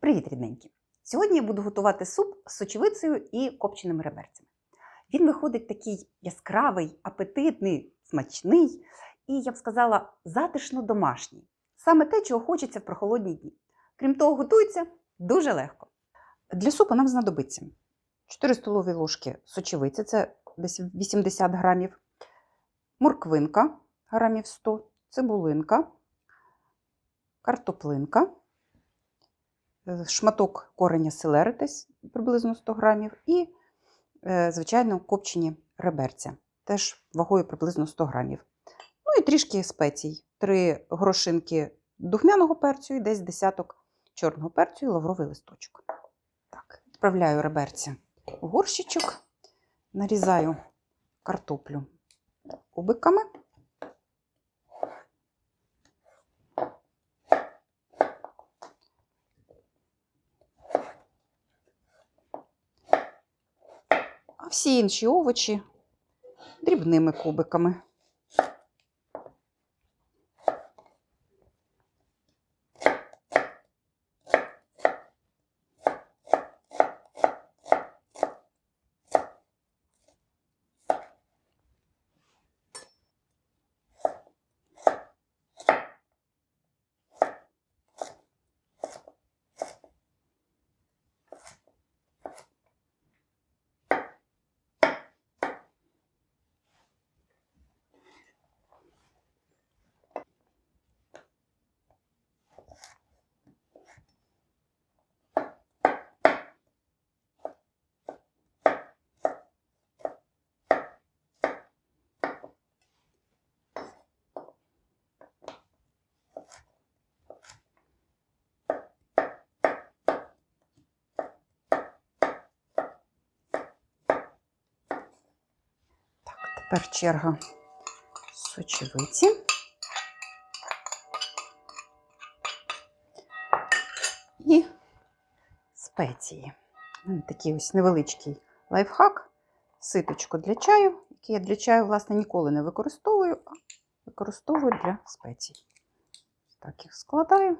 Привіт, рідненькі! Сьогодні я буду готувати суп з сочевицею і копченими реберцями. Він виходить такий яскравий, апетитний, смачний і, я б сказала, затишно домашній. Саме те, чого хочеться в прохолодні дні. Крім того, готується дуже легко. Для супу нам знадобиться 4 столові ложки сочевиці, це десь 80 грамів, морквинка грамів 100, цибулинка, картоплинка, шматок кореня селери десь приблизно 100 грамів, і, е, звичайно, копчені реберця, теж вагою приблизно 100 грамів. Ну і трішки спецій. Три горошинки духмяного перцю і десь десяток чорного перцю і лавровий листочок. Так, відправляю реберця в горщичок, нарізаю картоплю кубиками. А всі інші овочі дрібними кубиками. Тепер черга сочевиці. І спеції. Такий ось невеличкий лайфхак, ситочко для чаю, який я для чаю, власне, ніколи не використовую, а використовую для спецій. Так їх складаю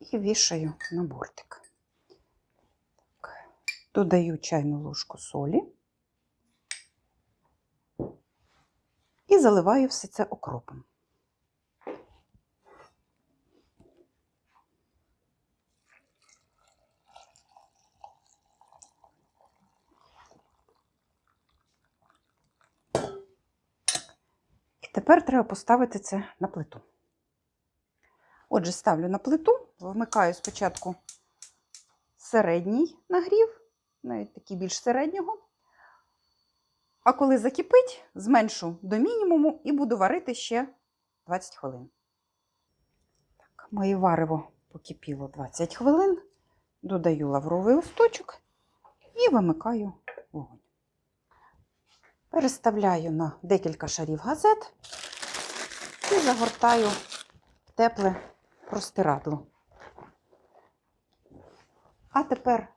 і вішаю на бортик. Додаю чайну ложку солі і заливаю все це окропом. І тепер треба поставити це на плиту. Отже, ставлю на плиту, вмикаю спочатку середній нагрів навіть такий більш середнього. А коли закипить, зменшу до мінімуму і буду варити ще 20 хвилин. Так, Моє варево покипіло 20 хвилин, додаю лавровий листочок і вимикаю вогонь. Переставляю на декілька шарів газет і загортаю в тепле простирадло. А тепер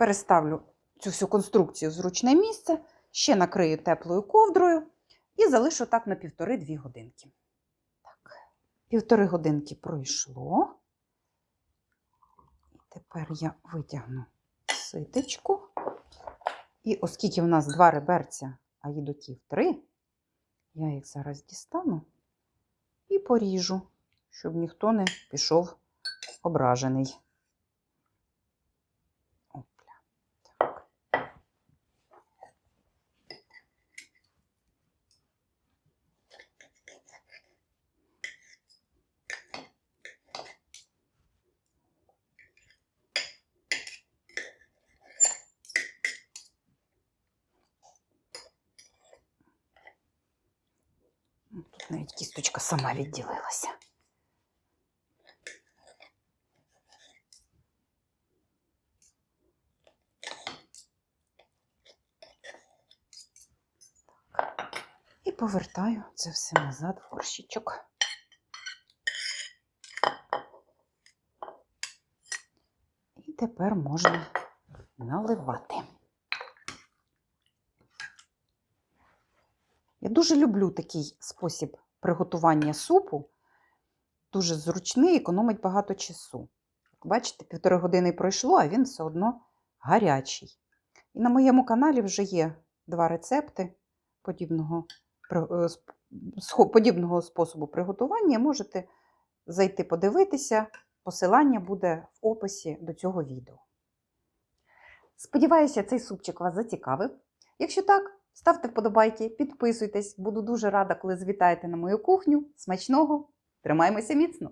переставлю цю всю конструкцію в зручне місце, ще накрию теплою ковдрою і залишу так на півтори-дві годинки. Так, Півтори годинки пройшло. І тепер я витягну ситочку. І оскільки в нас два реберця, а їдоків три, я їх зараз дістану і поріжу, щоб ніхто не пішов ображений. Навіть кісточка сама відділилася. І повертаю це все назад в горщичок. І тепер можна наливати. Я дуже люблю такий спосіб приготування супу. дуже зручний, економить багато часу. Бачите, півтори години пройшло, а він все одно гарячий. І на моєму каналі вже є два рецепти подібного, е, подібного способу приготування. Можете зайти подивитися. Посилання буде в описі до цього відео. Сподіваюся, цей супчик вас зацікавив. Якщо так, ставте вподобайки, підписуйтесь. Буду дуже рада, коли звітаєте на мою кухню. Смачного! Тримаймося міцно!